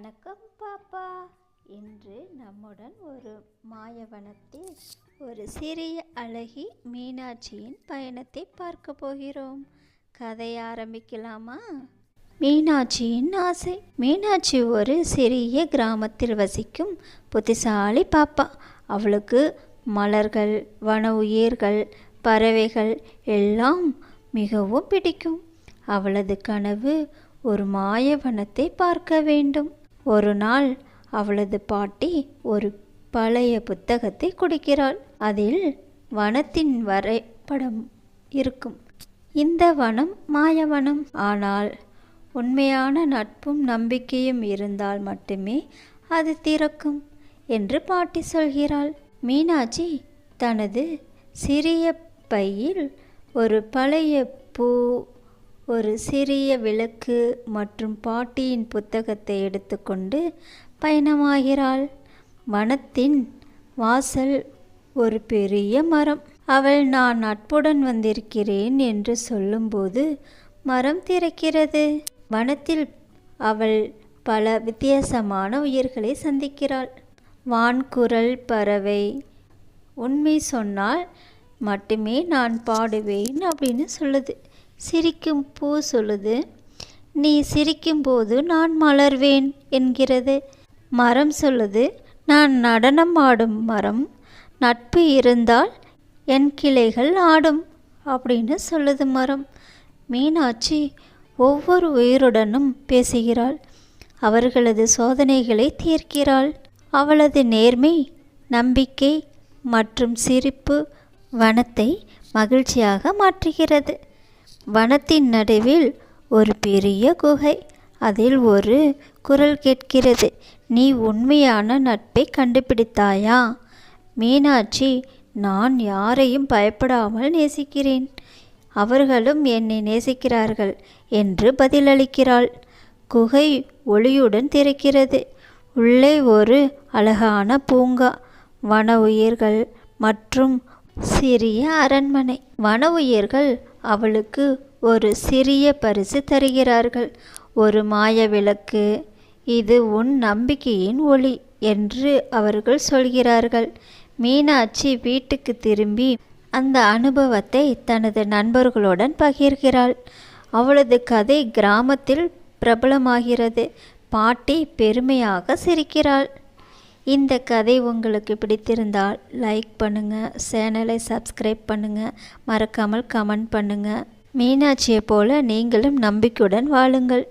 வணக்கம் பாப்பா. இன்று நம்முடன் ஒரு மாயவனத்தில் ஒரு சிறிய அழகி மீனாட்சியின் பயணத்தை பார்க்க போகிறோம். கதை ஆரம்பிக்கலாமா? மீனாட்சியின் ஆசை. மீனாட்சி ஒரு சிறிய கிராமத்தில் வசிக்கும் புத்திசாலி பாப்பா. அவளுக்கு மலர்கள் வன உயிர்கள் பறவைகள் எல்லாம் மிகவும் பிடிக்கும். அவளது கனவு ஒரு மாயவனத்தை பார்க்க வேண்டும். ஒரு நாள் அவளது பாட்டி ஒரு பழைய புத்தகத்தை கொடுக்கிறாள். அதில் வனத்தின் வரைபடம் இருக்கும். இந்த வனம் மாயவனம். ஆனால் உண்மையான நட்பும் நம்பிக்கையும் இருந்தால் மட்டுமே அது திறக்கும் என்று பாட்டி சொல்கிறாள். மீனாட்சி தனது சிறிய பையில் ஒரு பழைய பூ ஒரு சிறிய விளக்கு மற்றும் பாட்டியின் புத்தகத்தை எடுத்துக்கொண்டு பயணமாகிறாள். வனத்தின் வாசல் ஒரு பெரிய மரம். அவள் நான் நட்புடன் வந்திருக்கிறேன் என்று சொல்லும்போது மரம் திறக்கிறது. வனத்தில் அவள் பல வித்தியாசமான உயிர்களை சந்திக்கிறாள். வான்குரல் பறவை. உண்மை சொன்னால் மட்டுமே நான் பாடுவேன் அப்படின்னு சொல்லுது. சிரிக்கும் பூ சொல்லுது நீ சிரிக்கும்போது நான் மலர்வேன் என்கிறது. மரம் சொல்லுது நான் நடனம் ஆடும் மரம் நட்பு இருந்தால் என் கிளைகள் ஆடும் அப்படின்னு சொல்லுது மரம். மீனாட்சி ஒவ்வொரு உயிருடனும் பேசுகிறாள். அவர்களது சோதனைகளை தீர்க்கிறாள். அவளது நேர்மை நம்பிக்கை மற்றும் சிரிப்பு வனத்தை மகிழ்ச்சியாக மாற்றுகிறது. வனத்தின் நடுவில் ஒரு பெரிய குகை. அதில் ஒரு குரல் கேட்கிறது நீ உண்மையான நட்பை கண்டுபிடித்தாயா? மீனாட்சி நான் யாரையும் பயப்படாமல் நேசிக்கிறேன். அவர்களும் என்னை நேசிக்கிறார்கள் என்று பதிலளிக்கிறாள். குகை ஒளியுடன் திறக்கிறது. உள்ளே ஒரு அழகான பூங்கா வன உயிர்கள் மற்றும் சிறிய அரண்மனை. வன உயிர்கள் அவளுக்கு ஒரு சிறிய பரிசு தருகிறார்கள். ஒரு மாய விளக்கு இது உன் நம்பிக்கையின் ஒளி என்று அவர்கள் சொல்கிறார்கள். மீனாட்சி வீட்டுக்கு திரும்பி அந்த அனுபவத்தை தனது நண்பர்களுடன் பகிர்கிறாள். அவளது கதை கிராமத்தில் பிரபலமாகிறது. பாட்டி பெருமையாக சிரிக்கிறாள். இந்த கதை உங்களுக்கு பிடித்திருந்தால் லைக் பண்ணுங்கள் சேனலை சப்ஸ்கிரைப் பண்ணுங்கள் மறக்காமல் கமெண்ட் பண்ணுங்கள் மீனாட்சியை போல நீங்களும் நம்பிக்கையுடன் வாழுங்கள்.